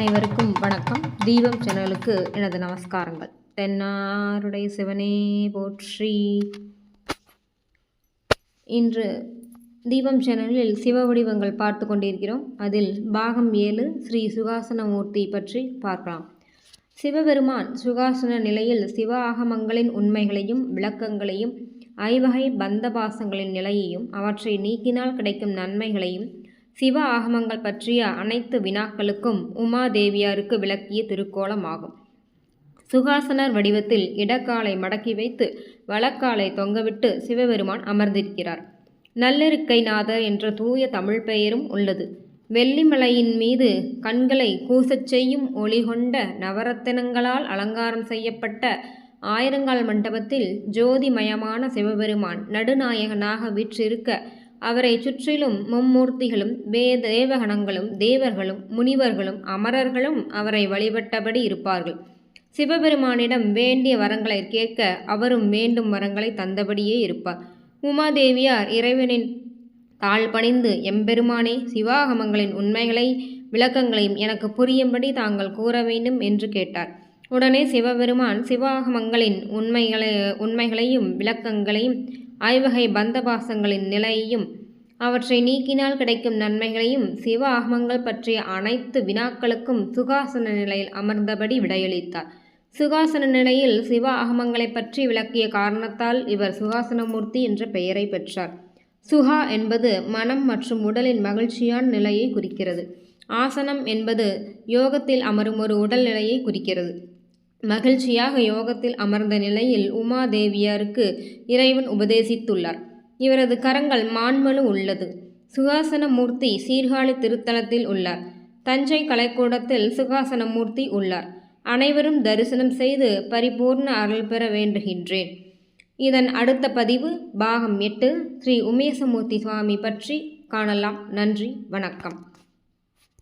அனைவருக்கும் வணக்கம். தீபம் சேனலுக்கு எனது நமஸ்காரங்கள். தென்னாருடைய சிவனே போற்றி. இன்று தீபம் சேனலில் சிவ வடிவங்கள் பார்த்து கொண்டிருக்கிறோம். அதில் பாகம் ஏழு ஸ்ரீ சுகாசனமூர்த்தி பற்றி பார்க்கலாம். சிவபெருமான் சுகாசன நிலையில் சிவ ஆகமங்களின் உண்மைகளையும் விளக்கங்களையும் ஐவகை பந்தபாசங்களின் நிலையையும் அவற்றை நீக்கினால் கிடைக்கும் நன்மைகளையும் சிவ ஆகமங்கள் பற்றிய அனைத்து வினாக்களுக்கும் உமாதேவியாருக்கு விளக்கிய திருக்கோலமாகும். சுகாசனர் வடிவத்தில் இடக்காலை மடக்கி வைத்து வலக்காலை தொங்கவிட்டு சிவபெருமான் அமர்ந்திருக்கிறார். நல்லிருக்கை நாதர் என்ற தூய தமிழ் பெயரும் உள்ளது. வெள்ளிமலையின் மீது கண்களை கூசச் செய்யும் ஒளி கொண்ட நவரத்தினங்களால் அலங்காரம் செய்யப்பட்ட ஆயிரங்கால் மண்டபத்தில் ஜோதிமயமான சிவபெருமான் நடுநாயகனாக வீற்றிருக்க அவரை சுற்றிலும் மும்மூர்த்திகளும் வேத தேவகணங்களும் தேவர்களும் முனிவர்களும் அமரர்களும் அவரை வழிபட்டபடி இருப்பார்கள். சிவபெருமானிடம் வேண்டிய வரங்களை கேட்க அவரும் வேண்டும் வரங்களை தந்தபடியே இருப்பார். உமாதேவியார் இறைவனின் தாழ் பணிந்து எம்பெருமானே சிவாகமங்களின் உண்மைகளை விளக்கங்களையும் எனக்கு புரியும்படி தாங்கள் கூற வேண்டும் என்று கேட்டார். உடனே சிவபெருமான் சிவாகமங்களின் உண்மைகளை உண்மைகளையும் விளக்கங்களையும் ஐவகை பந்தபாசங்களின் நிலையையும் அவற்றை நீக்கினால் கிடைக்கும் நன்மைகளையும் சிவ ஆகமங்கள் பற்றிய அனைத்து வினாக்களுக்கும் சுகாசன நிலையில் அமர்ந்தபடி விடையளித்தார். சுகாசன நிலையில் சிவ ஆகமங்களை பற்றி விளக்கிய காரணத்தால் இவர் சுகாசனமூர்த்தி என்ற பெயரை பெற்றார். சுகா என்பது மனம் மற்றும் உடலின் மகிழ்ச்சியான நிலையை குறிக்கிறது. ஆசனம் என்பது யோகத்தில் அமரும் ஒரு உடல் நிலையை குறிக்கிறது. மகிழ்ச்சியாக யோகத்தில் அமர்ந்த நிலையில் உமாதேவியாருக்கு இறைவன் உபதேசித்துள்ளார். இவரது கரங்கள் மான்மலு உள்ளது. சுகாசனமூர்த்தி சீர்காழி திருத்தலத்தில் உள்ளார். தஞ்சை கலைக்கூடத்தில் சுகாசனமூர்த்தி உள்ளார். அனைவரும் தரிசனம் செய்து பரிபூர்ண அருள் பெற வேண்டுகின்றேன். இதன் அடுத்த பதிவு பாகம் எட்டு ஸ்ரீ உமேசமூர்த்தி சுவாமி பற்றி காணலாம். நன்றி வணக்கம்.